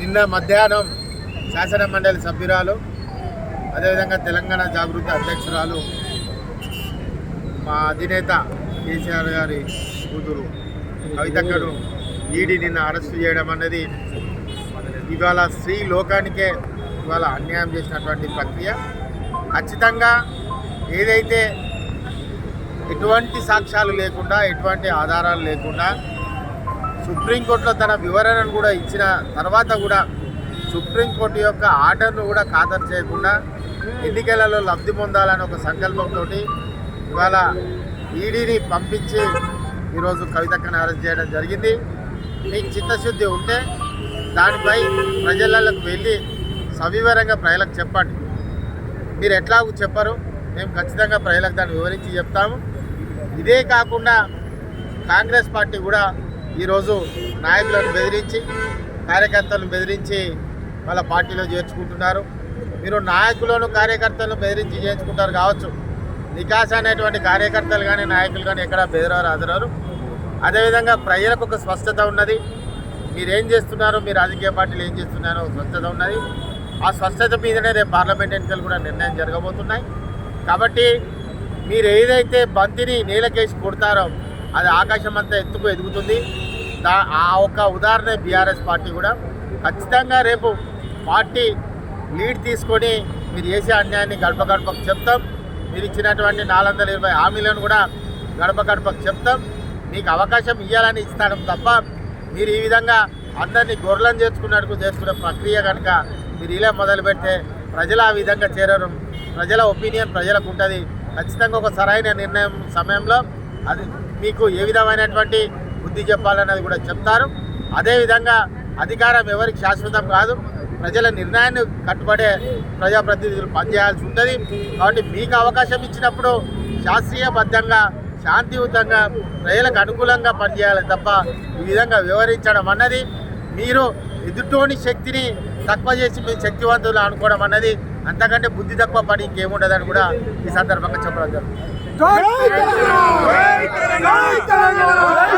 నిన్న మధ్యాహ్నం శాసన మండలి సభ్యురాలు అదేవిధంగా తెలంగాణ జాగృతి అధ్యక్షురాలు మా అధినేత కేసీఆర్ గారి కూతురు కవితక్కను ఈడీ నిన్న అరెస్టు చేయడం అనేది ఇవాళ స్త్రీ లోకానికే ఇవాళ అన్యాయం చేసినటువంటి ప్రక్రియ. ఖచ్చితంగా ఏదైతే ఎటువంటి సాక్ష్యాలు లేకుండా ఎటువంటి ఆధారాలు లేకుండా సుప్రీంకోర్టులో తన వివరణను కూడా ఇచ్చిన తర్వాత కూడా సుప్రీంకోర్టు యొక్క ఆర్డర్ను కూడా ఖాతరు చేయకుండా ఎన్నికలలో లబ్ధి పొందాలని ఒక సంకల్పంతో ఇవాళ ఈడీని పంపించి ఈరోజు కవితక్కను అరెస్ట్ చేయడం జరిగింది. మీకు చిత్తశుద్ధి ఉంటే దానిపై ప్రజలకు వెళ్ళి సవివరంగా ప్రజలకు చెప్పండి. మీరు ఎట్లాగూ చెప్పరు. మేము ఖచ్చితంగా ప్రజలకు దాన్ని వివరించి చెప్తాము. ఇదే కాకుండా కాంగ్రెస్ పార్టీ కూడా ఈరోజు నాయకులను బెదిరించి కార్యకర్తలను బెదిరించి వాళ్ళ పార్టీలో చేర్చుకుంటున్నారు. మీరు నాయకులను కార్యకర్తలను బెదిరించి చేర్చుకుంటారు కావచ్చు. నికాస్ అనేటువంటి కార్యకర్తలు కానీ నాయకులు కానీ ఎక్కడ బెదిరారు అదరారు అదేవిధంగా ప్రజలకు ఒక స్పష్టత ఉన్నది. మీరేం చేస్తున్నారో? మీ రాజకీయ పార్టీలు ఏం చేస్తున్నారో స్వచ్ఛత ఉన్నది. ఆ స్వచ్ఛత మీదనే రేపు పార్లమెంట్ ఎన్నికలు కూడా నిర్ణయం జరగబోతున్నాయి. కాబట్టి మీరు ఏదైతే బంతిని నీలకేసి కొడతారో అది ఆకాశం అంతా ఎత్తుకు ఎదుగుతుంది. దా ఆ ఒక్క ఉదాహరణ బీఆర్ఎస్ పార్టీ కూడా. ఖచ్చితంగా రేపు పార్టీ లీడ్ తీసుకొని మీరు చేసే అన్యాయాన్ని గడప గడపకు చెప్తాం. మీరు ఇచ్చినటువంటి నాలుగు వందల ఇరవై హామీలను కూడా గడప గడపకు చెప్తాం. మీకు అవకాశం ఇవ్వాలని ఇస్తాను తప్ప మీరు ఈ విధంగా అందరినీ గొర్రెలను చేర్చుకున్నట్టు చేసుకునే ప్రక్రియ కనుక మీరు ఇలా మొదలు పెడితే ప్రజలు ఆ విధంగా చేరరు. ప్రజల ఒపీనియన్ ప్రజలకు ఉంటుంది. ఖచ్చితంగా ఒక సరైన నిర్ణయం సమయంలో అది మీకు ఏ విధమైనటువంటి బుద్ధి చెప్పాలన్నది కూడా చెప్తారు. అదేవిధంగా అధికారం ఎవరికి శాశ్వతం కాదు ప్రజల నిర్ణయాన్ని కట్టుబడే ప్రజాప్రతినిధులు పనిచేయాల్సి ఉంటుంది. కాబట్టి మీకు అవకాశం ఇచ్చినప్పుడు శాస్త్రీయబద్ధంగా శాంతియుతంగా ప్రజలకు అనుకూలంగా పనిచేయాలి తప్ప ఈ విధంగా వివరించడం అన్నది మీరు ఎదుటోని శక్తిని తక్కువ చేసి మీరు శక్తివంతులు అనుకోవడం అన్నది అంతకంటే బుద్ధి తక్కువ పని ఇంకేముండదని కూడా ఈ సందర్భంగా చెప్పడం జరుగుతుంది. జై తెలంగాణ!